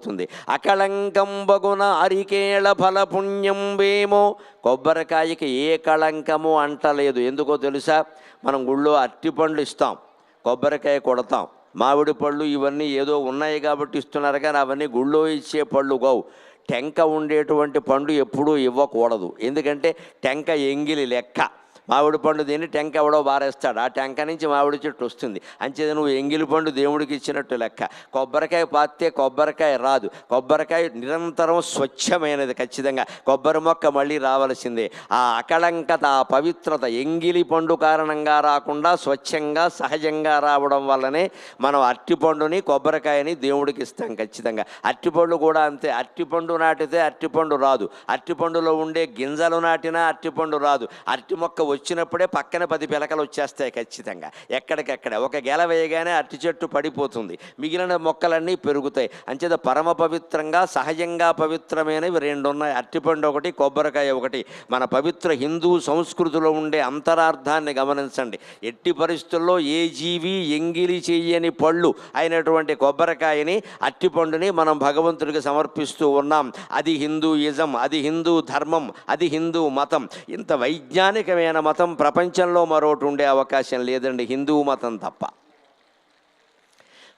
అవుతుంది అకళంకంబగున అరికేళ ఫల పుణ్యం వేమో కొబ్బరికాయకి ఏ కళంకము అంటలేదు. ఎందుకో తెలుసా? మనం గుళ్ళో అరటిపండ్లు ఇస్తాం. కొబ్బరికాయ కొడతాం. మామిడి పళ్ళు ఇవన్నీ ఏదో ఉన్నాయి కాబట్టి ఇస్తున్నారు కానీ అవన్నీ గుళ్ళో ఇచ్చే పళ్ళు గోవు టెంక ఉండేటువంటి పండు ఎప్పుడూ ఇవ్వకూడదు. ఎందుకంటే టెంక ఎంగిలి లెక్క. మామిడి పండు తిని టెంక ఎవడో బారేస్తాడు. ఆ టెంక నుంచి మామిడి చెట్టు వస్తుంది. అంచేది నువ్వు ఎంగిలి పండు దేవుడికి ఇచ్చినట్టు లెక్క. కొబ్బరికాయ పాతే కొబ్బరికాయ రాదు. కొబ్బరికాయ నిరంతరం స్వచ్ఛమైనది ఖచ్చితంగా. కొబ్బరి మొక్క మళ్ళీ రావలసిందే. ఆ అకళంకత ఆ పవిత్రత ఎంగిలి పండు కారణంగా రాకుండా స్వచ్ఛంగా సహజంగా రావడం వల్లనే మనం అరటిపండుని కొబ్బరికాయని దేవుడికి ఇస్తాం ఖచ్చితంగా. అరటిపండు కూడా అంతే. అరటిపండు నాటితే అరటిపండు రాదు. అరటిపండులో ఉండే గింజలు నాటినా అరటిపండు రాదు. అరటి మొక్క వచ్చినప్పుడే పక్కన పది పిలకలు వచ్చేస్తాయి ఖచ్చితంగా. ఎక్కడికెక్కడ. ఒక గెల వేయగానే అరటి చెట్టు పడిపోతుంది. మిగిలిన మొక్కలన్నీ పెరుగుతాయి. అంచేత పరమ పవిత్రంగా సహజంగా పవిత్రమైనవి రెండు ఉన్నాయి అరటిపండు ఒకటి కొబ్బరికాయ ఒకటి. మన పవిత్ర హిందూ సంస్కృతిలో ఉండే అంతరార్థాన్ని గమనించండి. ఎట్టి పరిస్థితుల్లో ఏ జీవి ఎంగిలి చెయ్యని పళ్ళు అయినటువంటి కొబ్బరికాయని అట్టిపండుని మనం భగవంతుడికి సమర్పిస్తూ ఉన్నాం. అది హిందూయిజం అది హిందూ ధర్మం అది హిందూ మతం. ఇంత వైజ్ఞానికమైన మతం ప్రపంచంలో మరోటి ఉండే అవకాశం లేదండి. హిందూ మతం తప్ప.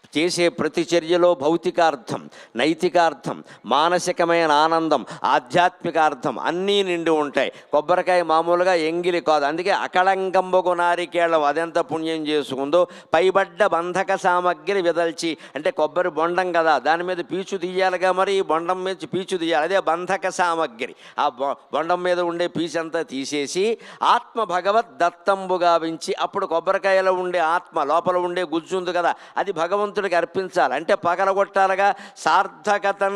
చేసే ప్రతి చర్యలో భౌతికార్థం నైతికార్థం మానసికమైన ఆనందం ఆధ్యాత్మికార్థం అన్నీ నిండి ఉంటాయి. కొబ్బరికాయ మామూలుగా ఎంగిలి కాదు. అందుకే అకళంకంబగు నారికేళం అదెంత పుణ్యం చేసుకుందో పైబడ్డ బంధక సామగ్రి విదల్చి అంటే కొబ్బరి బొండం కదా దాని మీద పీచు తీయాలిగా మరి ఈ బొండం మీద పీచు తీయాలి. అదే బంధక సామగ్రి. ఆ బొండం మీద ఉండే పీచు అంతా తీసేసి ఆత్మ భగవత్ దత్తంబు గావించి అప్పుడు కొబ్బరికాయలో ఉండే ఆత్మ లోపల ఉండే గుజ్జు ఉంది కదా అది భగవంతు భగవంతుడికి అర్పించాలి. అంటే పగలగొట్టాలగా సార్థకతం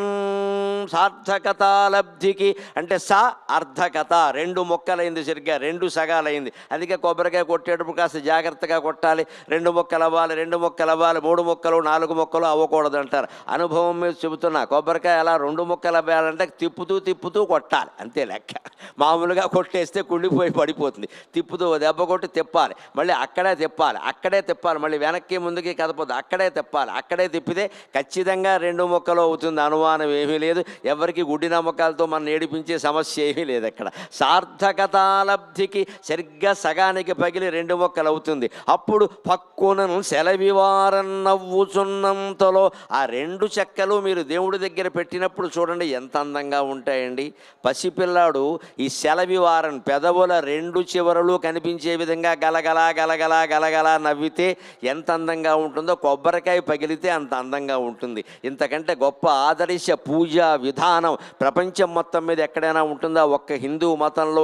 సార్థకతాలబ్ధికి. అంటే సా అర్ధకత రెండు మొక్కలైంది సరిగ్గా రెండు సగాలైంది. అందుకే కొబ్బరికాయ కొట్టేటప్పుడు కాస్త జాగ్రత్తగా కొట్టాలి. రెండు మొక్కలు అవ్వాలి రెండు మొక్కలు అవ్వాలి మూడు మొక్కలు నాలుగు మొక్కలు అవ్వకూడదు అంటారు. అనుభవం మీద చెబుతున్నా కొబ్బరికాయ అలా రెండు మొక్కలు అవ్వాలంటే తిప్పుతూ తిప్పుతూ కొట్టాలి. అంతే లెక్క. మామూలుగా కొట్టేస్తే కుళ్ళిపోయి పడిపోతుంది. తిప్పుతూ దెబ్బ కొట్టి తిప్పాలి. మళ్ళీ అక్కడే తిప్పాలి. అక్కడే తిప్పాలి. మళ్ళీ వెనక్కి ముందుకి కదపదు అక్కడే తిప్పాలి. అక్కడే తిప్పితే ఖచ్చితంగా రెండు మొక్కలు అవుతుంది. అనుమానం ఏమీ లేదు. ఎవరికి గుడ్డి నమ్మకాలతో మనం ఏడిపించే సమస్య ఏమీ లేదు అక్కడ. సార్థకతాలబ్ధికి సరిగ్గా సగానికి పగిలి రెండు మొక్కలు అవుతుంది. అప్పుడు పక్కునను సెలవివారం నవ్వుచున్నంతలో ఆ రెండు చెక్కలు మీరు దేవుడి దగ్గర పెట్టినప్పుడు చూడండి ఎంత అందంగా ఉంటాయండి. పసిపిల్లాడు ఈ సెలవివారం పెదవుల రెండు చివరలు కనిపించే విధంగా గలగలా గలగలా గలగలా నవ్వితే ఎంత అందంగా ఉంటుందో. కొబ్బరికాయ పగిలితే అంత అందంగా ఉంటుంది. ఇంతకంటే గొప్ప ఆదర్శ పూజా విధానం ప్రపంచం మొత్తం మీద ఎక్కడైనా ఉంటుందా? ఒక్క హిందూ మతంలో